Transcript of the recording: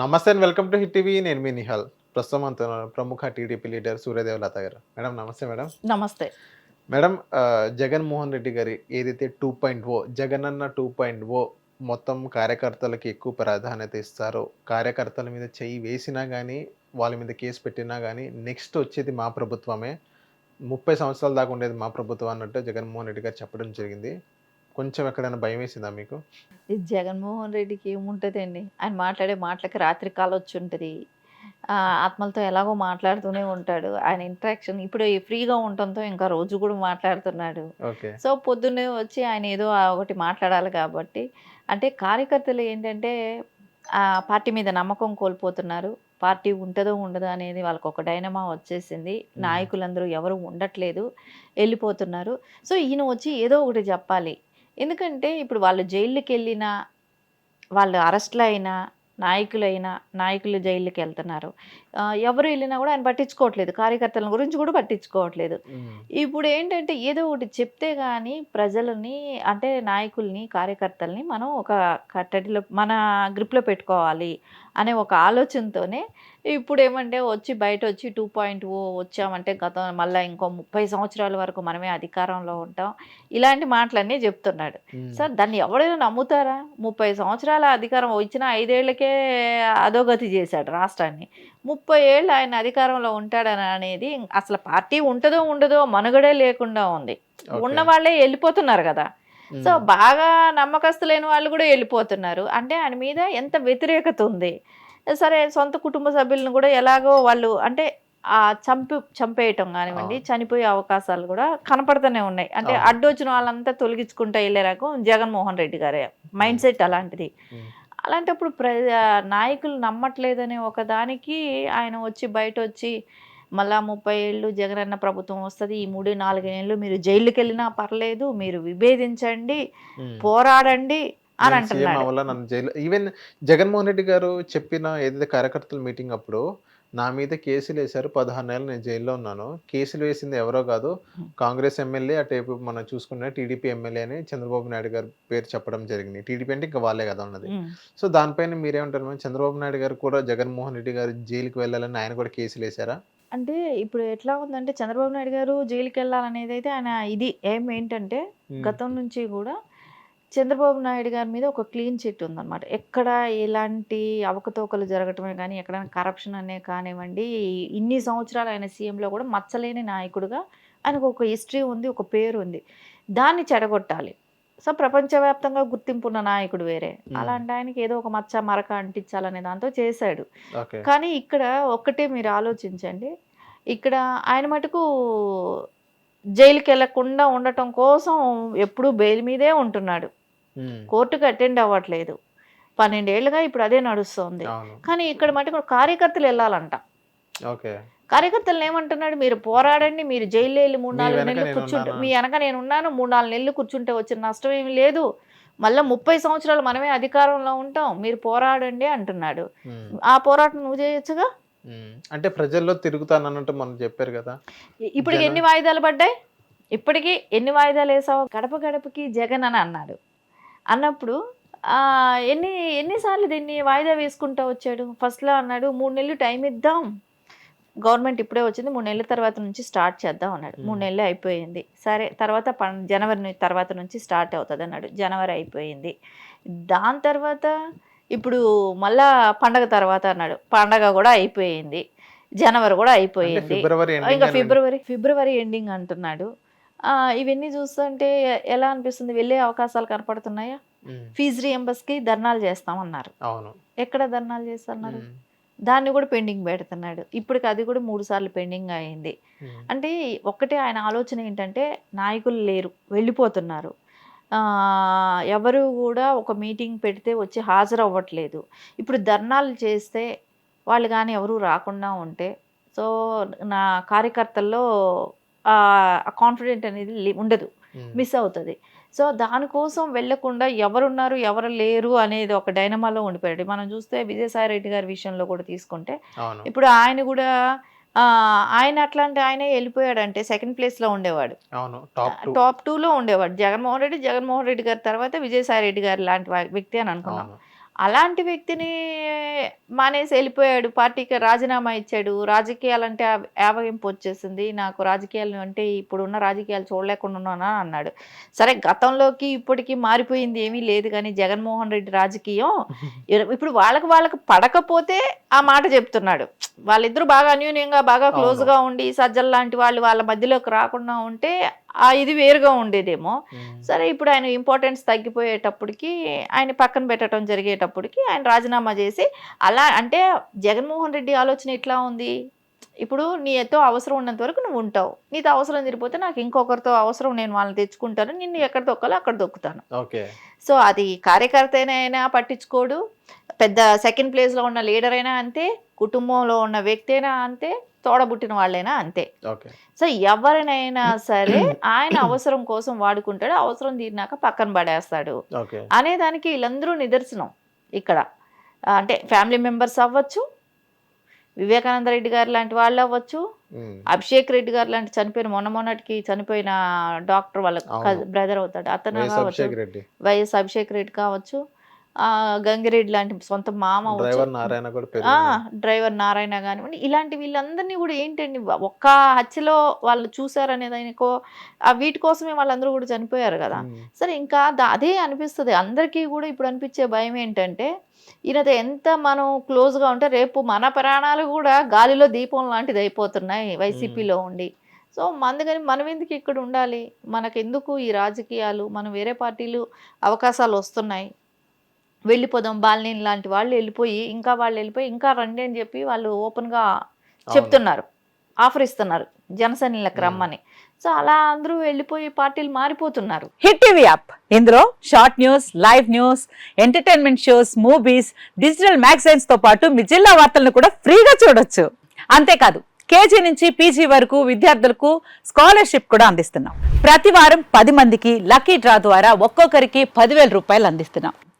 నమస్తే and welcome to hit TV. నేను మీ నిహాల్. ప్రస్తుతం అంత ప్రముఖ టీడీపీ లీడర్ సూర్యదేవ్ లత గారు. మేడం నమస్తే మేడం. నమస్తే. మేడం జగన్మోహన్ రెడ్డి గారి ఏదైతే టూ పాయింట్ ఓ జగన్ అన్న టూ పాయింట్ ఓ మొత్తం కార్యకర్తలకి ఎక్కువ ప్రాధాన్యత ఇస్తారో కార్యకర్తల మీద చెయ్యి వేసినా కానీ వాళ్ళ మీద కేసు పెట్టినా కానీ నెక్స్ట్ వచ్చేది మా ప్రభుత్వమే. ముప్పై సంవత్సరాల దాకా ఉండేది మా ప్రభుత్వం అన్నట్టు జగన్మోహన్ రెడ్డి గారు చెప్పడం జరిగింది. కొంచెం ఎక్కడైనా భయం వేసిందా మీకు జగన్మోహన్ రెడ్డికి ఏముంటుందండి? ఆయన మాట్లాడే మాటలకి రాత్రి కాల వచ్చి ఉంటుంది. ఆ, ఆత్మలతో ఎలాగో మాట్లాడుతూనే ఉంటాడు. ఆయన ఇంట్రాక్షన్ ఇప్పుడు ఫ్రీగా ఉండటంతో ఇంకా రోజు కూడా మాట్లాడుతున్నాడు. సో పొద్దున్నే వచ్చి ఆయన ఏదో ఒకటి మాట్లాడాలి కాబట్టి. అంటే కార్యకర్తలు ఏంటంటే ఆ పార్టీ మీద నమ్మకం కోల్పోతున్నారు. పార్టీ ఉంటుందో ఉండదో అనేది వాళ్ళకి ఒక డైనమా వచ్చేసింది. నాయకులందరూ ఎవరు ఉండట్లేదు. వెళ్ళిపోతున్నారు. సో ఈయన వచ్చి ఏదో ఒకటి చెప్పాలి. ఎందుకంటే ఇప్పుడు వాళ్ళు జైళ్ళకి వెళ్ళినా వాళ్ళు అరెస్ట్లు అయినా నాయకులైనా నాయకులు జైళ్ళకి వెళ్తున్నారు ఎవరు వెళ్ళినా కూడా ఆయన పట్టించుకోవట్లేదు. కార్యకర్తల గురించి కూడా పట్టించుకోవట్లేదు. ఇప్పుడు ఏంటంటే ఏదో ఒకటి చెప్తే కానీ ప్రజలని అంటే నాయకుల్ని కార్యకర్తల్ని మనం ఒక కట్టడిలో మన గ్రిప్లో పెట్టుకోవాలి అనే ఒక ఆలోచనతోనే ఇప్పుడు ఏమంటే వచ్చి బయట వచ్చి టూ పాయింట్ ఓ వచ్చామంటే గతం మళ్ళీ ఇంకో ముప్పై సంవత్సరాల వరకు మనమే అధికారంలో ఉంటాం. ఇలాంటి మాటలన్నీ చెప్తున్నాడు. సార్ దాన్ని ఎవరైనా నమ్ముతారా? ముప్పై సంవత్సరాల అధికారం ఇచ్చిన ఐదేళ్ళకే అధోగతి చేశాడు రాష్ట్రాన్ని. ముప్పై ఏళ్ళు ఆయన అధికారంలో ఉంటాడని అనేది అసలు పార్టీ ఉంటుందో ఉండదో మనుగడే లేకుండా ఉంది. ఉన్న వాళ్ళే వెళ్ళిపోతున్నారు కదా. సో బాగా నమ్మకస్తులైన వాళ్ళు కూడా వెళ్ళిపోతున్నారు. అంటే ఆయన మీద ఎంత వ్యతిరేకత ఉంది? సరే సొంత కుటుంబ సభ్యులను కూడా ఎలాగో వాళ్ళు అంటే ఆ చంపి చంపేయటం కానివ్వండి. చనిపోయే అవకాశాలు కూడా కనపడుతూనే ఉన్నాయి. అంటే. అడ్డొచ్చిన వాళ్ళంతా తొలగించుకుంటూ వెళ్ళే రకం జగన్మోహన్ రెడ్డి గారే. మైండ్ సెట్ అలాంటిది. అలాంటప్పుడు ప్ర నాయకులు నమ్మట్లేదనే ఒక దానికి ఆయన వచ్చి బయట వచ్చి మళ్ళా ముప్పై ఏళ్ళు జగనన్న ప్రభుత్వం వస్తుంది ఈ మూడు నాలుగేళ్ళు మీరు జైలుకి వెళ్ళినా పర్లేదు మీరు విభేదించండి పోరాడండి అని అంటున్నాడు. జైలు ఈవెన్ జగన్మోహన్ రెడ్డి గారు చెప్పిన ఏదైతే కార్యకర్తల మీటింగ్ అప్పుడు నా మీద కేసులు వేశారు. పదహారు నెలలు నేను జైల్లో ఉన్నాను. కేసులు వేసింది ఎవరో కాదు. కాంగ్రెస్ ఎమ్మెల్యే అటేపు మనం చూసుకున్న టీడీపీ ఎమ్మెల్యే అని చంద్రబాబు నాయుడు గారు పేరు చెప్పడం జరిగింది. టీడీపీ అంటే ఇంకా వాళ్ళే కదా ఉన్నది. సో దానిపైన మీరేమంటారు మేడం? చంద్రబాబు నాయుడు గారు కూడా జగన్మోహన్ రెడ్డి గారు జైలుకి వెళ్ళాలని ఆయన కూడా కేసులు వేశారా? అంటే ఇప్పుడు ఎట్లా ఉందంటే చంద్రబాబు నాయుడు గారు జైలుకి వెళ్ళాలనేది అయితే ఆయన ఇది ఏం ఏంటంటే గతం నుంచి కూడా చంద్రబాబు నాయుడు గారి మీద ఒక క్లీన్ చిట్ ఉందన్నమాట. ఎక్కడ ఎలాంటి అవకతవకలు జరగటమే కానీ ఎక్కడైనా కరప్షన్ అనే కానివ్వండి ఇన్ని సంవత్సరాలు ఆయన సీఎంలో కూడా మచ్చలేని నాయకుడుగా ఆయనకు ఒక హిస్టరీ ఉంది ఒక పేరు ఉంది. దాన్ని చెడగొట్టాలి. సో ప్రపంచవ్యాప్తంగా గుర్తింపు ఉన్న నాయకుడు వేరే. అలాంటి ఆయనకి ఏదో ఒక మచ్చ మరక అంటించాలనే దాంతో చేశాడు. కానీ ఇక్కడ ఒక్కటే మీరు ఆలోచించండి. ఇక్కడ ఆయన మటుకు జైలుకి వెళ్ళకుండా ఉండటం కోసం ఎప్పుడూ బెయిల్ మీదే ఉంటున్నాడు. కోర్టుకు అటెండ్ అవ్వట్లేదు. పన్నెండేళ్ళుగా ఇప్పుడు అదే నడుస్తోంది. కానీ ఇక్కడ మటుకు కార్యకర్తలు వెళ్ళాలంట. కార్యకర్తలు ఏమంటున్నాడు? మీరు పోరాడండి మీరు జైలు వెళ్ళి మూడు నాలుగు నెలలు కూర్చుంటే. మీ వెనక నేను ఉన్నాను మూడు నాలుగు నెలలు కూర్చుంటే వచ్చిన నష్టం ఏమి లేదు. మళ్ళీ ముప్పై సంవత్సరాలు మనమే అధికారంలో ఉంటాం. మీరు పోరాడండి అంటున్నాడు. ఆ పోరాటం నువ్వు చేయొచ్చుగా. అంటే ప్రజల్లో తిరుగుతానన్నట్టు మనం చెప్పారు కదా? ఇ- ఇప్పటికి జనం- ఎన్ని వాయిదాలు పడ్డాయి? ఇప్పటికి ఎన్ని వాయిదాలు వేసావు? గడప గడపకి జగన్ అని అన్నాడు. అన్నప్పుడు ఆ, ఎన్ని ఎన్నిసార్లు దీన్ని వాయిదా వేసుకుంటూ వచ్చాడు? ఫస్ట్లో అన్నాడు మూడు నెలలు టైం ఇద్దాం. గవర్నమెంట్ ఇప్పుడే వచ్చింది మూడు నెలల తర్వాత నుంచి స్టార్ట్ చేద్దాం అన్నాడు. మూడు. నెలలు అయిపోయింది. సరే తర్వాత జనవరి తర్వాత నుంచి స్టార్ట్ అవుతుంది అన్నాడు. జనవరి అయిపోయింది. దాని తర్వాత ఇప్పుడు మళ్ళా పండగ తర్వాత అన్నాడు. పండగ కూడా అయిపోయింది. జనవరి కూడా అయిపోయింది. ఇంకా ఫిబ్రవరి ఫిబ్రవరి ఎండింగ్ అంటున్నాడు. ఇవన్నీ చూస్తుంటే ఎలా అనిపిస్తుంది? వెళ్ళే అవకాశాలు కనపడుతున్నాయా. ఫీజు రియంబర్స్కి ధర్నాలు చేస్తామన్నారు. ఎక్కడ ధర్నాలు చేస్తున్నారు. దాన్ని కూడా పెండింగ్ పెడుతున్నాడు. ఇప్పటికి అది కూడా మూడు సార్లు పెండింగ్ అయింది. అంటే ఒక్కటే ఆయన ఆలోచన ఏంటంటే నాయకులు లేరు వెళ్ళిపోతున్నారు. ఎవరు కూడా ఒక మీటింగ్ పెడితే వచ్చి హాజరు అవ్వట్లేదు ఇప్పుడు ధర్నాలు చేస్తే వాళ్ళు కానీ ఎవరు రాకుండా ఉంటే సో నా కార్యకర్తల్లో కాన్ఫిడెంట్ అనేది లే- ఉండదు. మిస్ అవుతుంది. సో దానికోసం వెళ్ళకుండా ఎవరున్నారు ఎవరు లేరు అనేది ఒక డైనమాలో ఉండిపోయాడు. మనం చూస్తే విజయసాయి రెడ్డి గారి విషయంలో కూడా తీసుకుంటే ఇప్పుడు ఆయన కూడా ఆయన అట్లాంటి ఆయనే వెళ్ళిపోయాడంటే సెకండ్ ప్లేస్లో ఉండేవాడు. అవును. టాప్ టూ టూలో ఉండేవాడు. జగన్మోహన్ రెడ్డి జగన్మోహన్ రెడ్డి గారి తర్వాత విజయసాయి రెడ్డి గారు లాంటి వ్యక్తి అని అనుకున్నాం. అలాంటి వ్యక్తిని మానేసి వెళ్ళిపోయాడు. పార్టీకి రాజీనామా ఇచ్చాడు. రాజకీయాలంటే ఆవగింపు వచ్చేసింది. నాకు రాజకీయాలు అంటే ఇప్పుడున్న రాజకీయాలు చూడలేకుండా ఉన్నానా అన్నాడు. సరే గతంలోకి ఇప్పటికి మారిపోయింది ఏమీ లేదు కానీ జగన్మోహన్ రెడ్డి రాజకీయం ఇప్పుడు వాళ్ళకి వాళ్ళకి పడకపోతే ఆ మాట చెప్తున్నాడు. వాళ్ళిద్దరూ బాగా అన్యూన్యంగా బాగా క్లోజ్గా ఉండి సజ్జల్ లాంటి వాళ్ళు వాళ్ళ మధ్యలోకి రాకుండా ఉంటే ఆ ఇది వేరుగా ఉండేదేమో. సరే ఇప్పుడు ఆయన ఇంపార్టెన్స్ తగ్గిపోయేటప్పటికి ఆయన పక్కన పెట్టడం జరిగేటప్పటికి ఆయన రాజీనామా చేసి అలా అంటే జగన్మోహన్ రెడ్డి ఆలోచన ఎట్లా ఉంది? ఇప్పుడు నీతో అవసరం ఉన్నంత వరకు నువ్వు ఉంటావు. నీతో అవసరం తిరిగిపోతే నాకు ఇంకొకరితో అవసరం నేను వాళ్ళని తెచ్చుకుంటాను. నిన్ను ఎక్కడ దొక్కాలో అక్కడ దొక్కుతాను. ఓకే. సో అది కార్యకర్తనైనా పట్టించుకోడు. పెద్ద సెకండ్ ప్లేస్లో ఉన్న లీడర్ అయినా అంతే కుటుంబంలో ఉన్న వ్యక్తి అయినా అంతే తోడబుట్టిన వాళ్ళైనా అంతే. సో ఎవరినైనా సరే ఆయన అవసరం కోసం వాడుకుంటాడు అవసరం తీరినాక పక్కన పడేస్తాడు. ఓకే. అనేదానికి వీళ్ళందరూ నిదర్శనం ఇక్కడ. అంటే ఫ్యామిలీ మెంబర్స్ అవ్వచ్చు వివేకానంద రెడ్డి గారు లాంటి వాళ్ళు అవ్వచ్చు. అభిషేక్ రెడ్డి గారు లాంటి చనిపోయిన మొన్న మొన్నటికి చనిపోయిన డాక్టర్ వాళ్ళ. బ్రదర్ అవుతాడు అతను వైఎస్ కావచ్చు అభిషేక్ రెడ్డి. వైఎస్ అభిషేక్ రెడ్డి కావచ్చు గంగిరెడ్డి లాంటి సొంత మామ డ్రైవర్ నారాయణ కూడా. డ్రైవర్ నారాయణ కానివ్వండి ఇలాంటి వీళ్ళందరినీ కూడా ఏంటండి ఒక్క హత్యలో వాళ్ళు చూసారనేది ఆయనకో ఆ వీటి కోసమే వాళ్ళందరూ కూడా చనిపోయారు కదా. సరే ఇంకా అదే అనిపిస్తుంది. అందరికీ కూడా ఇప్పుడు అనిపించే భయం ఏంటంటే ఈయనతో ఎంత మనం క్లోజ్గా ఉంటే రేపు మన ప్రాణాలు కూడా గాలిలో దీపం లాంటిది అయిపోతున్నాయి వైసీపీలో ఉండి. సో అందుకని మనం ఎందుకు ఇక్కడ ఉండాలి? మనకెందుకు ఈ రాజకీయాలు? మనం వేరే పార్టీలు అవకాశాలు వస్తున్నాయి. వెళ్ళిపోదాం బాలినేని లాంటి వాళ్ళు వెళ్ళిపోయి ఇంకా వాళ్ళు వెళ్ళిపోయి ఇంకా రండి అని చెప్పి వాళ్ళు ఓపెన్గా చెప్తున్నారు. ఆఫర్ ఇస్తున్నారు జనసేనలకు రమ్మని. సో అలా అందరూ వెళ్ళిపోయి పార్టీలు మారిపోతున్నారు. Hit TV app. ఇందులో short news live news entertainment shows movies digital మ్యాగజైన్స్తో పాటు మీ జిల్లా వార్తలను కూడా ఫ్రీగా చూడొచ్చు. అంతేకాదు కేజీ నుంచి పీజీ వరకు విద్యార్థులకు స్కాలర్షిప్ కూడా అందిస్తున్నాం. ప్రతి వారం పది మందికి లక్కీ డ్రా ద్వారా ఒక్కొక్కరికి పదివేల రూపాయలు అందిస్తున్నాం.